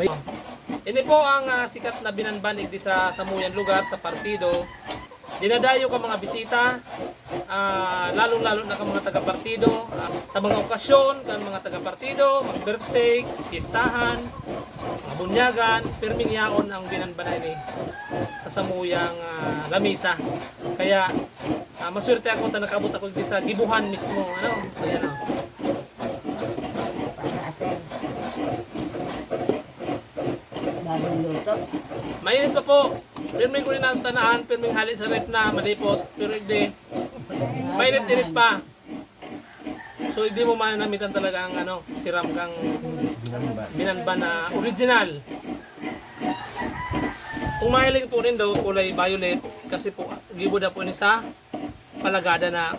May- Ini po ang ah, sikat na binanban igdi sa samuyan lugar sa partido. Dinadayo ka mga bisita, ah, lalong-lalo na ka mga taga-partido, ah, sa mga okasyon, kan mga taga-partido, mag-birthday, pistahan, bunyagan, pirming yaon ang binanban ini sa samuyang ah, lamisa. Kaya ah, maswerte ako na nakabot ako sa gibuhan mismo. Ano? So yan luto. Mainit pa po. Pirming ko rin ang tanaan, pirming hali sa rep na, malipot, pero hindi. Mainit-init pa. So hindi mo mananamitan talaga ang ano, siram kang binanban na original. Kung mahilig po rin daw kulay violet, kasi po gibo na po ni sa palagada na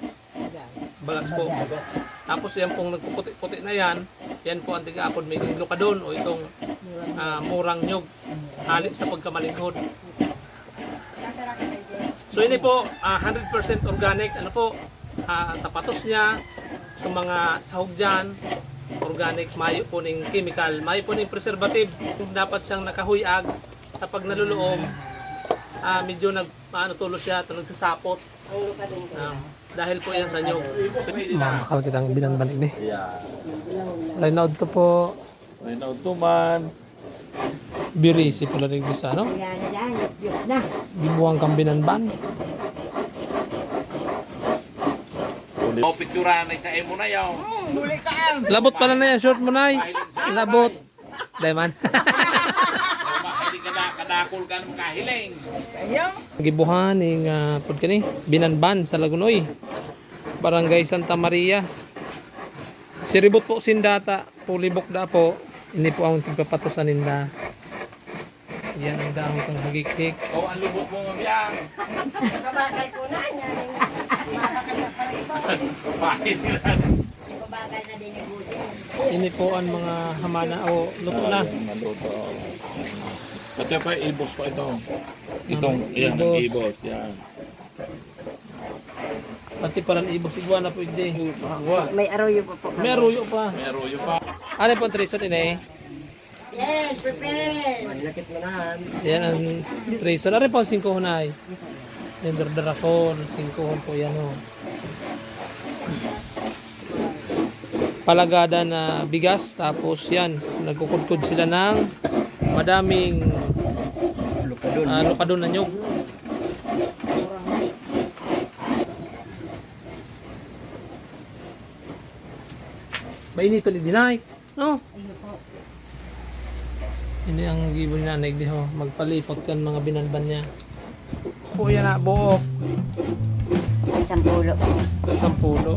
bagas po. Tapos yan pong nagpuputi-puti na yan, yan po ang tiga-apod may lokadon o itong ah, murang nyog hali sa pagkamalingkod. So ini po ah, 100% organic ano po ah, sapatos niya sa mga sahog dyan organic mayo po ning chemical mayo po ning preservative dapat siyang nakahuyag kapag naluluom ah, medyo nag ano tulo siya tunog sa sapot Ah, dahil po yan sa nyog Makakal kitang binanban ini. Yeah. Reynaud to po. May nautuman. Birisi pala rin sa ano. Yan, yan. Yuk na. Gibuang kang binanban. O, picturean na sa imo na yaw. Labot pala na yan, short mo na Labot. Ka na, kadakol ka ng kahiling. Gibuhan ning uh, pud kani binanban sa Lagunoy. Barangay Santa Maria. Siribot po sindata, pulibok da po. Ini po ang tigpapatusan ninda. Yan ang dahon kang hagikik. O, ang lubot mo nga biyang. Kabakal ko na. Yan. Bakit nila? Kabakal na din yung busi. Ini po ang mga hamana o luto na. Maluto. Pati pa ibos pa ito. Itong, yan, ibos. Yan. Pati palang ibos iguana po hindi. May aroyo pa po. May aruyo pa. May arroyo pa. Ano po ang trisot ini? Yes, prepare. Yan ang trisot. Ano po ang singko hunay? Yung dardarakon, singko po yan o. Palagada na bigas, tapos yan, nagkukudkod sila ng madaming lukadon, lukadon na nyog. Mainito ni Dinay. No? Ini ang gibo ni nanay di ho. Magpalipot kan mga binanban niya. Kuya na buok. Isang pulo. Ang pulo.